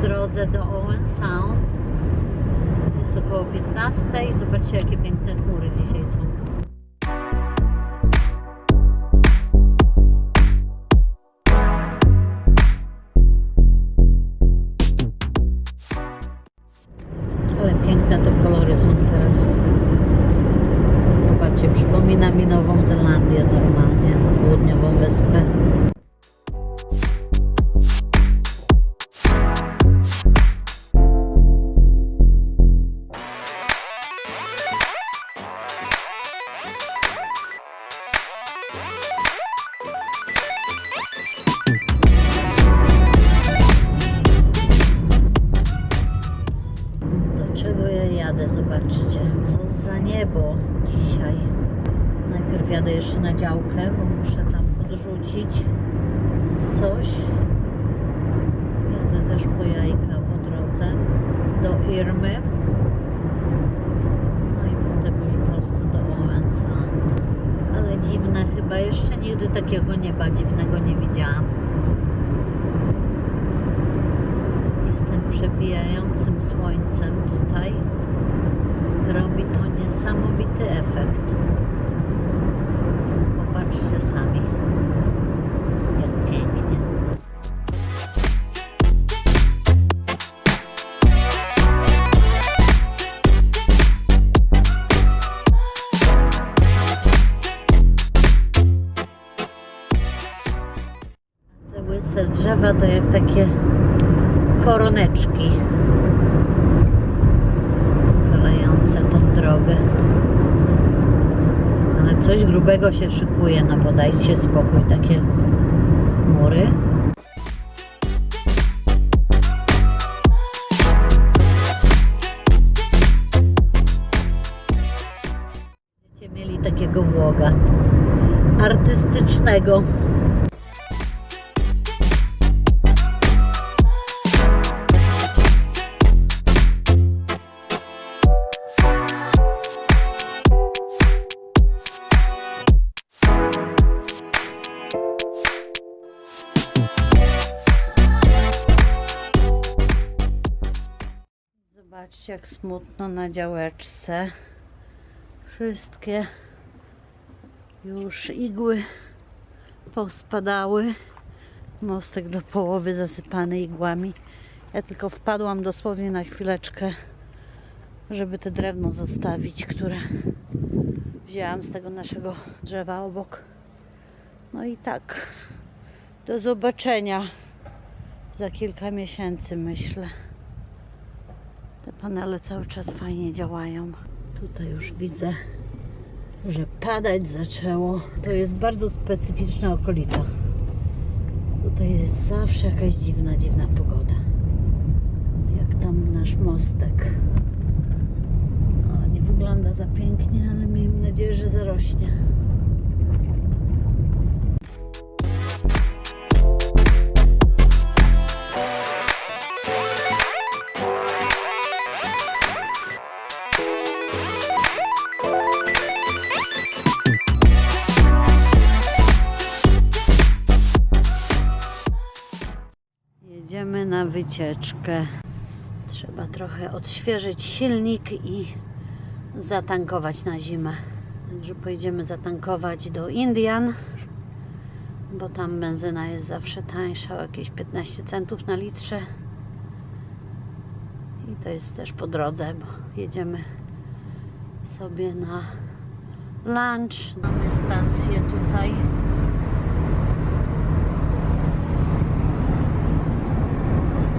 w drodze do Owen Sound. Jest około 15. Zobaczcie, jakie piękne chmury dzisiaj są. Najpierw jadę jeszcze na działkę, bo muszę tam podrzucić coś. Jadę też po jajka po drodze do Irmy. No i potem już prosto do Owen Sound. Ale dziwne, chyba jeszcze nigdy takiego nieba dziwnego nie widziałam. Tym przebijającym słońcem tutaj robi to niesamowity efekt. Grubego się szykuje, no podaj się spokój, takie chmury. Będziecie mieli takiego vloga artystycznego. Jak smutno na działeczce. Wszystkie już igły pospadały. Mostek do połowy zasypany igłami. Ja tylko wpadłam dosłownie na chwileczkę, żeby te drewno zostawić, które wzięłam z tego naszego drzewa obok. No i tak, do zobaczenia za kilka miesięcy, myślę. Te panele cały czas fajnie działają. Tutaj już widzę, że padać zaczęło. To jest bardzo specyficzna okolica. Tutaj jest zawsze jakaś dziwna, dziwna pogoda. Jak tam nasz mostek. Nie wygląda za pięknie, ale miejmy nadzieję, że zarośnie. Wycieczkę. Trzeba trochę odświeżyć silnik i zatankować na zimę. Także pojedziemy zatankować do Indian, bo tam benzyna jest zawsze tańsza, jakieś 15 centów na litrze. I to jest też po drodze, bo jedziemy sobie na lunch. Mamy stację tutaj.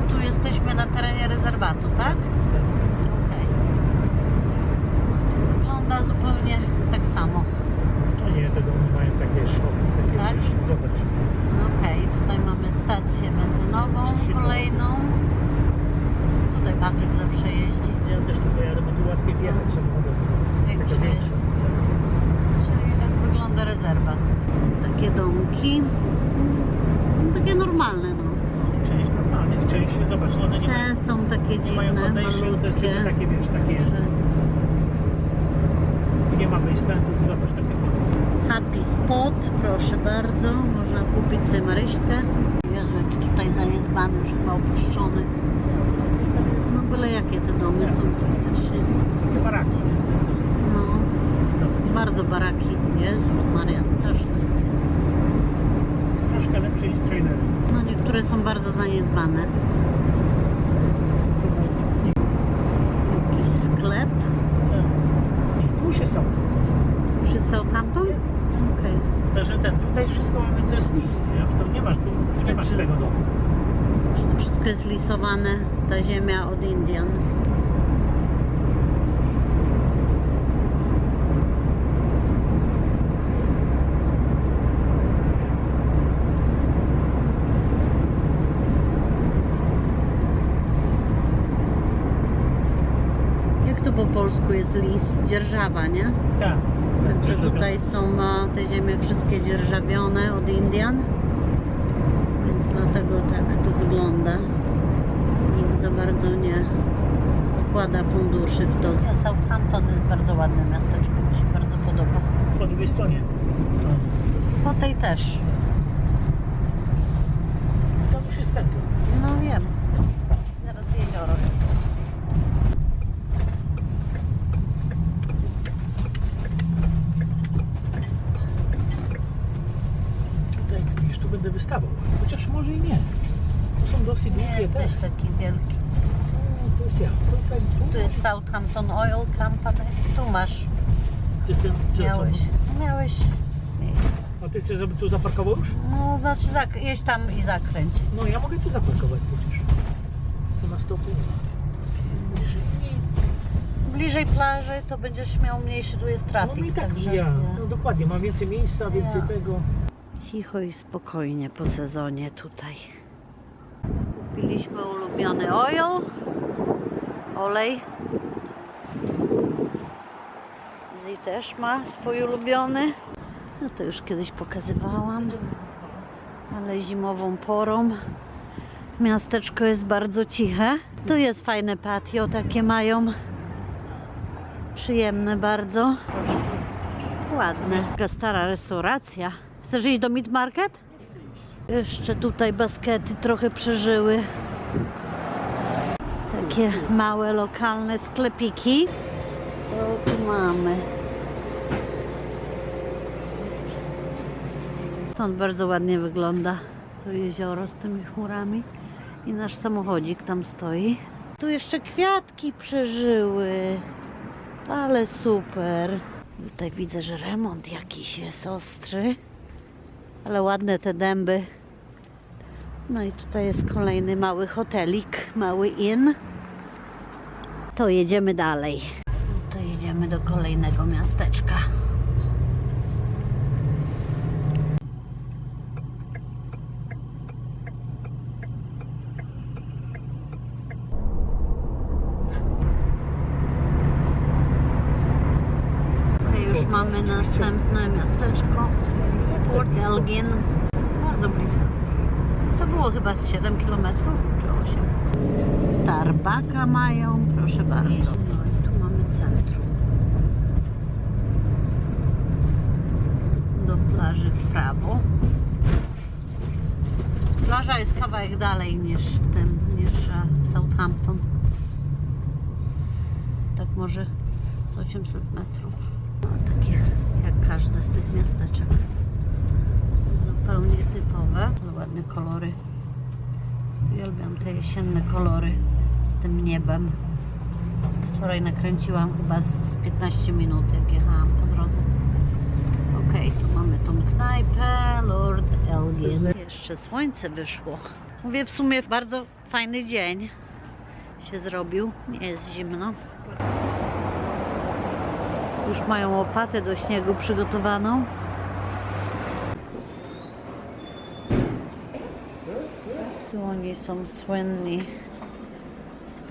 Tu jesteśmy na terenie rezerwatu, tak? Okej. Wygląda zupełnie tak samo. To nie, te domy mają takie szopy, takie Tak? wiesz, zobacz. Okej, tutaj mamy stację benzynową kolejną. Tutaj Patryk zawsze jeździ. Ja też tu pojadę, bo tu łatwiej wjechać samochodem. Większy większa. jest. Czyli tak wygląda rezerwat. Takie domki. No, takie normalne, no. Część, zobacz, one nie, Te są takie nie mają dziwne, foundation, to jest malutkie. tylko takie, wiesz, takie, że nie ma basementów, zobacz, takie Happy Spot, proszę bardzo. Można kupić sobie Maryśkę. Jezu, jaki tutaj zaniedbany już chyba opuszczony. No byle jakie te domy są faktycznie. Takie baraki. nie? To są- No, Zobacz. bardzo baraki. Jezus Maria, straszne. Troszkę lepsze niż trailery. No niektóre są bardzo zaniedbane. Jakiś sklep. Jest auto. Już jest Southampton? Okej. Także ten, tutaj wszystko mamy, to jest lis, nie? To nie masz, tu, tu nie masz swego domu. Że to wszystko jest lisowane, ta ziemia od Indian. Jak to po polsku jest lis? Dzierżawa, nie? Tak. Także tutaj są a, te ziemie wszystkie dzierżawione od Indian. Więc dlatego tak to wygląda. Nikt za bardzo nie wkłada funduszy w to. Southampton jest bardzo ładne miasteczko, mi się bardzo podoba. Po drugiej stronie. No. Po tej też. To już jest centrum. No wiem. Zaraz jezioro jest. Tutaj, widzisz, tu będę wystawał. Chociaż może i nie. Tu są dosyć Nie długie. jesteś tak. taki wielki. No, tu jest ja. Tutaj, tu. Tu jest Southampton Oil Company. Tu masz. To ten, co, Miałeś. Co? Miałeś miejsce. A ty chcesz, żeby tu zaparkował już? No znaczy zak- jedź tam i zakręć. No ja mogę tu zaparkować przecież. Tu na stopu nie ma. Widzisz, i- Bliżej plaży to będziesz miał mniejszy, tu jest No trafik, i tak, także ja. nie. No dokładnie, mam więcej miejsca, więcej Ja. tego. Cicho i spokojnie po sezonie tutaj. Kupiliśmy ulubiony oil, olej. Zi też ma swój ulubiony. No to już kiedyś pokazywałam, ale zimową porą miasteczko jest bardzo ciche. Tu jest fajne patio, takie mają. Przyjemne bardzo. Ładne. Taka stara restauracja. Chcesz iść do Meat Market? Jeszcze tutaj baskety trochę przeżyły. Takie małe, lokalne sklepiki. Co tu mamy? Stąd bardzo ładnie wygląda to jezioro z tymi chmurami. I nasz samochodzik tam stoi. Tu jeszcze kwiatki przeżyły. Ale super. Tutaj widzę, że remont jakiś jest ostry. Ale ładne te dęby. No i tutaj jest kolejny mały hotelik, mały inn. To jedziemy dalej. To jedziemy do kolejnego miasteczka. Okej, już mamy następne miasteczko. Port Elgin. Bardzo blisko. To było chyba z 7 km czy 8. Starbucka mają, proszę bardzo. No i tu mamy centrum. Do plaży w prawo. Plaża jest kawałek dalej niż w tym, niż e, w Southampton. Tak może z 800 metrów. No, takie jak każde z tych miasteczek. Zupełnie typowe. Ładne kolory. Uwielbiam te jesienne kolory z tym niebem. Wczoraj nakręciłam chyba z z 15 minut, jak jechałam po drodze. Okej, tu mamy tą knajpę, Lord Elgin. Jeszcze słońce wyszło. Mówię, w sumie bardzo fajny dzień się zrobił. Nie jest zimno. Już mają łopatę do śniegu przygotowaną. Pusto. Tu oni są słynni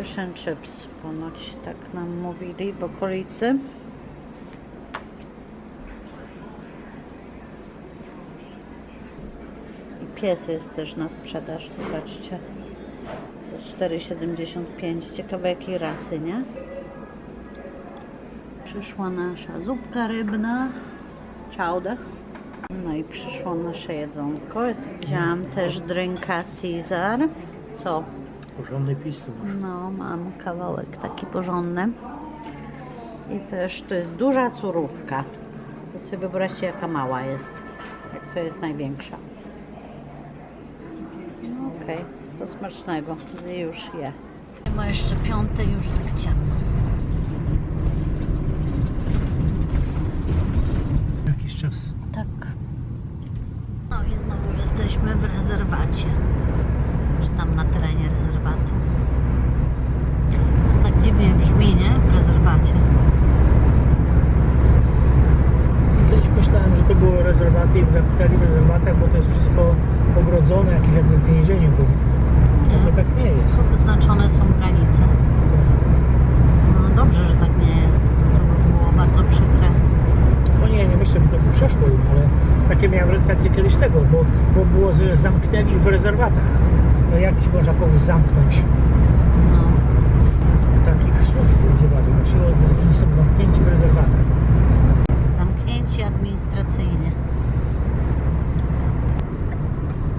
fish and chips. Ponoć tak nam mówili w okolicy. I pies jest też na sprzedaż. Zobaczcie. Za 4,75. Ciekawe jakiej rasy, nie? Przyszła nasza zupka rybna, chowder. No i przyszło nasze jedzonko. Wzięłam też drinka Caesar. Co? Porządny pis tu masz. No, mam kawałek taki porządny. I też to jest duża surówka. To sobie wyobraźcie, jaka mała jest. Jak to jest największa. No okej, to smacznego. Już je. Ma jeszcze piąte, już tak ciemno. Jakiś czas. Tak. No i znowu jesteśmy w rezerwacie. Tam na terenie rezerwatu. To tak dziwnie brzmi, nie? W rezerwacie. Kiedyś myślałem, że to było rezerwaty i zamknęli w rezerwatach, bo to jest wszystko ogrodzone, jakieś jakby w więzieniu było. To tak nie jest. To wyznaczone są granice. No dobrze, że tak nie jest. To by było bardzo przykre. No nie, nie myślę, że to przeszło im, ale takie miałem takie kiedyś tego, bo, bo było, że zamknęli w rezerwatach. No jak ci można kogoś zamknąć? No. Takich słów używali. Właśnie oni są zamknięci w rezerwatach. Zamknięci administracyjnie.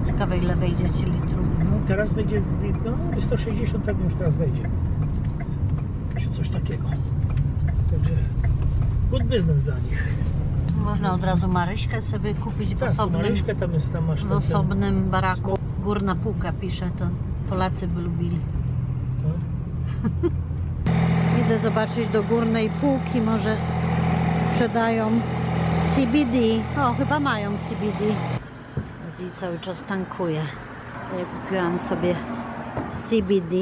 Ciekawe ile wejdziecie litrów. No teraz wejdzie, no 160 tak już teraz wejdzie. Czy coś takiego. Good business dla nich. Można od razu Maryśkę sobie kupić w Tak, osobnym, Maryśkę tam jest, tam masz w osobnym baraku. Górna półka pisze, to Polacy by lubili. ten- Idę zobaczyć do górnej półki, może sprzedają CBD. O, chyba mają CBD. I cały czas tankuje. Ja kupiłam sobie CBD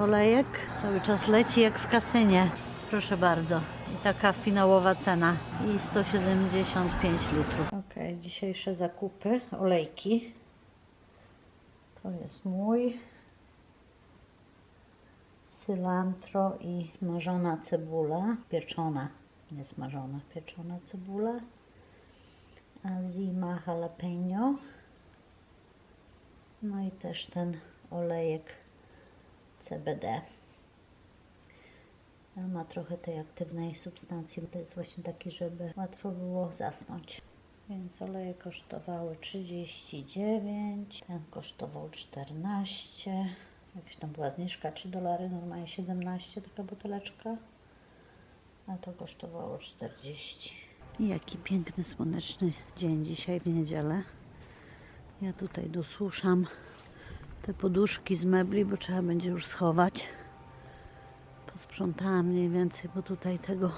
olejek. Cały czas leci jak w kasynie. Proszę bardzo. I taka finałowa cena. I 175 litrów. Ok, dzisiejsze zakupy. Olejki. To jest mój cylantro i smażona cebula, pieczona, nie smażona, pieczona cebula, azima jalapeno, no i też ten olejek CBD. Ma trochę tej aktywnej substancji, to jest właśnie taki, żeby łatwo było zasnąć. Więc oleje kosztowały 39, ten kosztował 14, jakaś tam była zniżka 3 dolary, normalnie 17 taka buteleczka, a to kosztowało 40. Jaki piękny słoneczny dzień dzisiaj w niedzielę. Ja tutaj dosuszam te poduszki z mebli, bo trzeba będzie już schować. Posprzątałam mniej więcej, bo tutaj tego,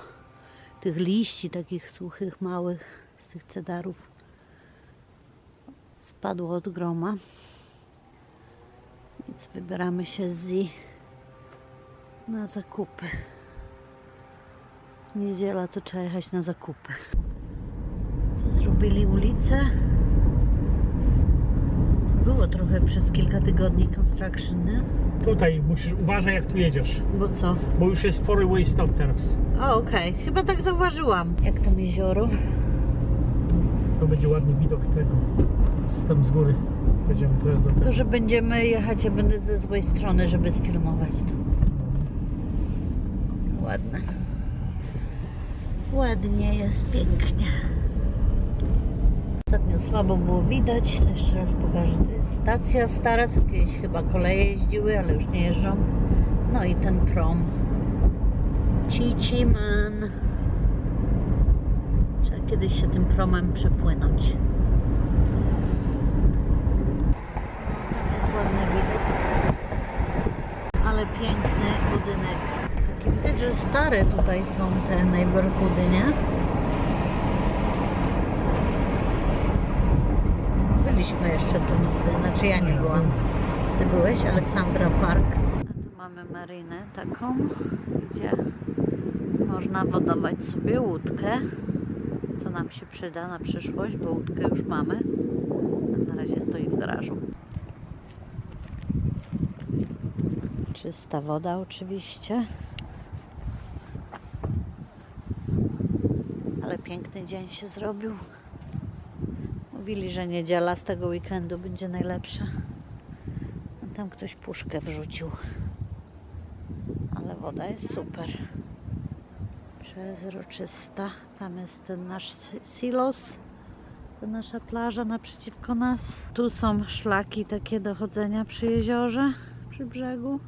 tych liści takich suchych, małych, z tych cedarów spadło od groma. Więc wybieramy się z Zi na zakupy. Niedziela to trzeba jechać na zakupy. Tu zrobili ulicę. Było trochę przez kilka tygodni construction, nie? Tutaj musisz uważać jak tu jedziesz, Bo co? bo już jest four way stop teraz. A okej, chyba tak zauważyłam. Jak tam jezioro? To będzie ładny widok tego. Z tam z góry. Będziemy teraz do Tylko, tego. że będziemy jechać, ja będę ze złej strony, żeby sfilmować to. Ładne. Ładnie jest, pięknie. Ostatnio słabo było widać, to jeszcze raz pokażę. To jest stacja stara, co kiedyś chyba koleje jeździły, ale już nie jeżdżą. No i ten prom. Chichi Man. Trzeba kiedyś się tym promem przepłynąć. Tam jest ładny widok. Ale piękny budynek. Takie widać, że stare tutaj są te neighborhoody, nie? No, byliśmy jeszcze tu nigdy, znaczy ja nie byłam. Ty byłeś? Aleksandra Park. A tu mamy marynę taką, gdzie można wodować sobie łódkę, co nam się przyda na przyszłość, bo łódkę już mamy. Na razie stoi w garażu. Czysta woda oczywiście. Ale piękny dzień się zrobił. Mówili, że niedziela z tego weekendu będzie najlepsza. A tam ktoś puszkę wrzucił. Ale woda jest super. Przezroczysta. Tam jest ten nasz si- silos To nasza plaża naprzeciwko nas. Tu są szlaki takie do chodzenia przy jeziorze, przy brzegu.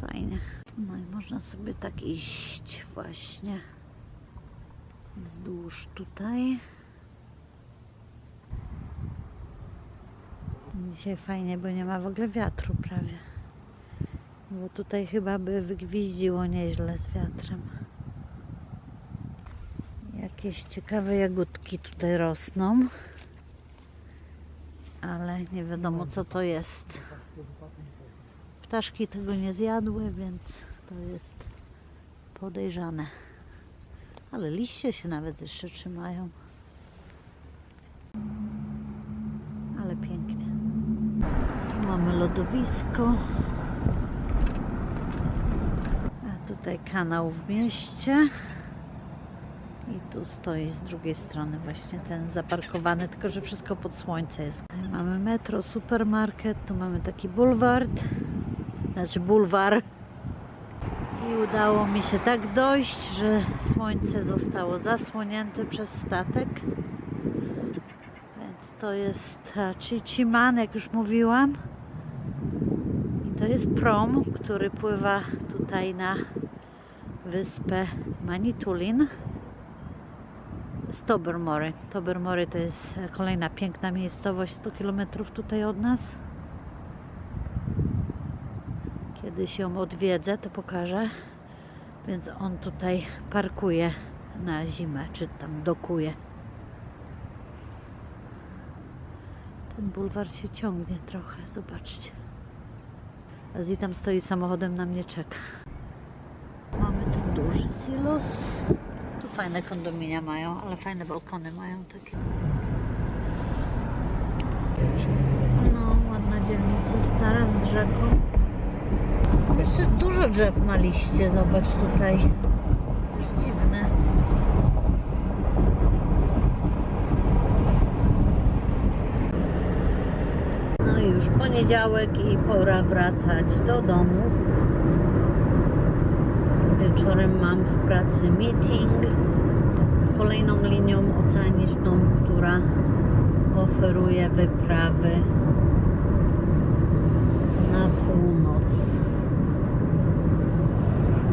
Fajnie. No i można sobie tak iść właśnie wzdłuż tutaj. Dzisiaj fajnie, bo nie ma w ogóle wiatru prawie. Bo tutaj chyba by wygwizdziło nieźle z wiatrem. Jakieś ciekawe jagódki tutaj rosną. Ale nie wiadomo co to jest. Ptaszki tego nie zjadły, więc to jest podejrzane. Ale liście się nawet jeszcze trzymają. Ale pięknie. Tu mamy lodowisko. A tutaj kanał w mieście. I tu stoi z drugiej strony właśnie ten zaparkowany, tylko że wszystko pod słońce jest. Tutaj mamy metro, supermarket, tu mamy taki bulward, znaczy bulwar. I udało mi się tak dojść, że słońce zostało zasłonięte przez statek. Więc to jest Chichiman, jak już mówiłam. To jest prom, który pływa tutaj na wyspę Manitulin z Tobermory. Tobermory to jest kolejna piękna miejscowość 100 km tutaj od nas. Kiedyś ją odwiedzę, to pokażę. Więc on tutaj parkuje na zimę, czy tam dokuje. Ten bulwar się ciągnie trochę, zobaczcie. Azji tam stoi samochodem, na mnie czeka. Mamy ten duży silos. Tu fajne kondominia mają, ale fajne balkony mają takie. No, ładna dzielnica, stara z rzeką. Jeszcze dużo drzew ma liście, zobacz tutaj. Też dziwne. No i już poniedziałek i pora wracać do domu. Wieczorem mam w pracy meeting z kolejną linią oceaniczną, która oferuje wyprawy na północ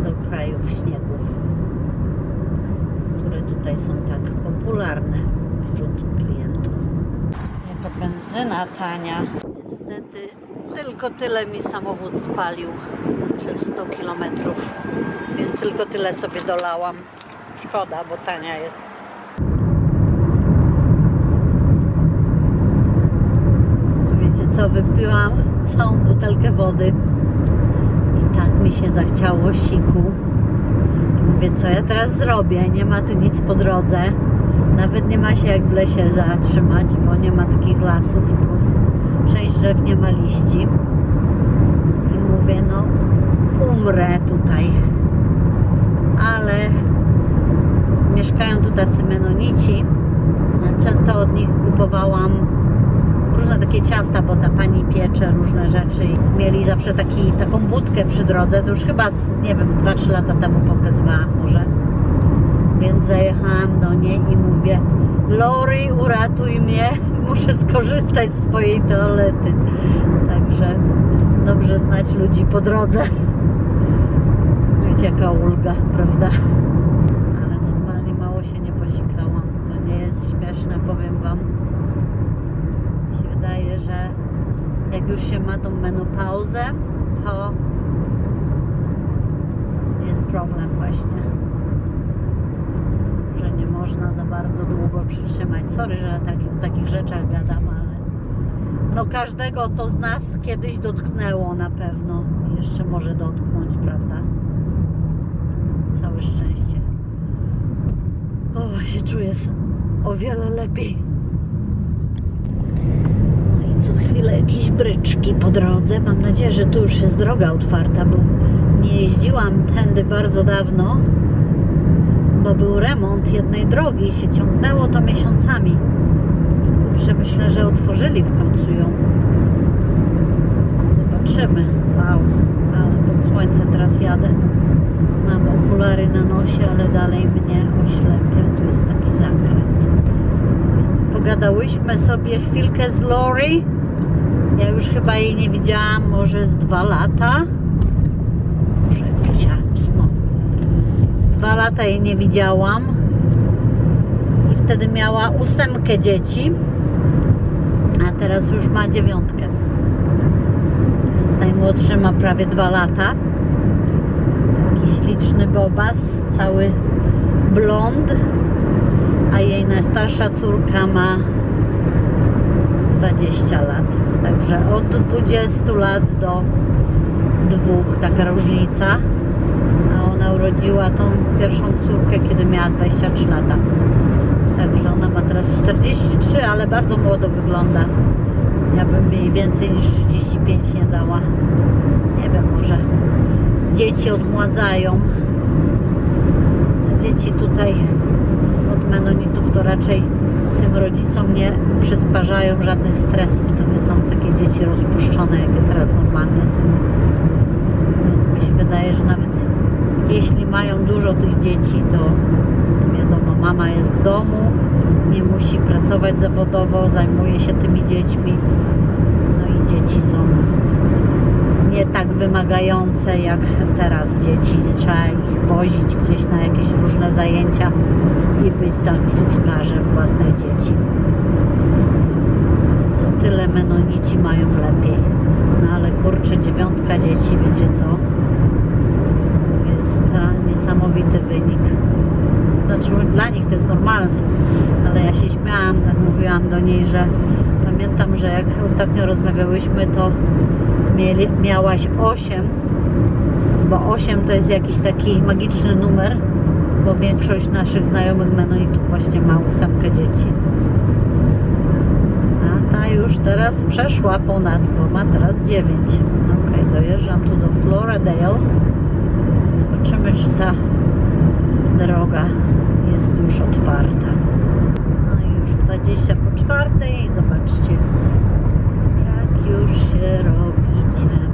do krajów śniegów, które tutaj są tak popularne wśród klientów. Jaka benzyna tania. Tylko tyle mi samochód spalił przez 100 km, więc tylko tyle sobie dolałam. Szkoda, bo tania jest. Wiecie co, wypiłam całą butelkę wody i tak mi się zachciało siku. Mówię, co ja teraz zrobię? Nie ma tu nic po drodze. Nawet nie ma się jak w lesie zatrzymać, bo nie ma takich lasów, plus część drzew nie ma liści. I mówię, no umrę tutaj. Ale mieszkają tu tacy menonici. Często od nich kupowałam różne takie ciasta, bo ta pani piecze różne rzeczy mieli zawsze taki, taką budkę przy drodze, to już chyba, z, nie wiem, 2-3 lata temu pokazywałam może. Więc zajechałam do niej i mówię, Lori, uratuj mnie, muszę skorzystać z twojej toalety. Także dobrze znać ludzi po drodze. Wiecie, jaka ulga, prawda? Ale normalnie mało się nie posikałam. To nie jest śmieszne, powiem wam mi się wydaje, że jak już się ma tą menopauzę, to jest problem właśnie. Można za bardzo długo przytrzymać. Sorry, że tak, o takich rzeczach gadam, ale no każdego to z nas kiedyś dotknęło na pewno. Jeszcze może dotknąć, prawda? Całe szczęście. O, się czuję o wiele lepiej. No i co chwilę jakieś bryczki po drodze. Mam nadzieję, że tu już jest droga otwarta, bo nie jeździłam tędy bardzo dawno, bo był remont jednej drogi i się ciągnęło to miesiącami. Kurczę, myślę, że otworzyli w końcu ją. Zobaczymy. Wow, ale pod słońce teraz jadę. Mam okulary na nosie, ale dalej mnie oślepia. Tu jest taki zakręt. Więc pogadałyśmy sobie chwilkę z Lori. Ja już chyba jej nie widziałam, może z dwa lata. Może ciasno. Z dwa lata jej nie widziałam. I wtedy miała ósemkę dzieci, a teraz już ma dziewiątkę. Więc najmłodszy ma prawie dwa lata. Taki śliczny bobas, cały blond, a jej najstarsza córka ma 20 lat. Także od 20 lat do dwóch taka różnica. Ona urodziła tą pierwszą córkę, kiedy miała 23 lata. Także ona ma teraz 43, ale bardzo młodo wygląda. Ja bym jej więcej niż 35 nie dała. Nie wiem, może dzieci odmładzają. Dzieci tutaj od menonitów to raczej tym rodzicom nie przysparzają żadnych stresów. To nie są takie dzieci rozpuszczone, jakie teraz normalnie są. Więc mi się wydaje, że nawet jeśli mają dużo tych dzieci, to wiadomo, mama jest w domu, nie musi pracować zawodowo, zajmuje się tymi dziećmi. No i dzieci są nie tak wymagające jak teraz dzieci. Nie trzeba ich wozić gdzieś na jakieś różne zajęcia i być taksówkarzem własnych dzieci. Co tyle menonici mają lepiej. No ale kurczę, dziewiątka dzieci, wiecie co? Niesamowity wynik. Znaczy dla nich to jest normalny, ale ja się śmiałam, tak mówiłam do niej, że pamiętam, że jak ostatnio rozmawiałyśmy, to mieli, miałaś 8, bo 8 to jest jakiś taki magiczny numer, bo większość naszych znajomych menonitów właśnie ma ósemkę dzieci. A ta już teraz przeszła ponad, bo ma teraz 9. Ok, dojeżdżam tu do Floradale. Zobaczymy, czy ta droga jest już otwarta. No już 20 po czwartej i zobaczcie, jak już się robicie.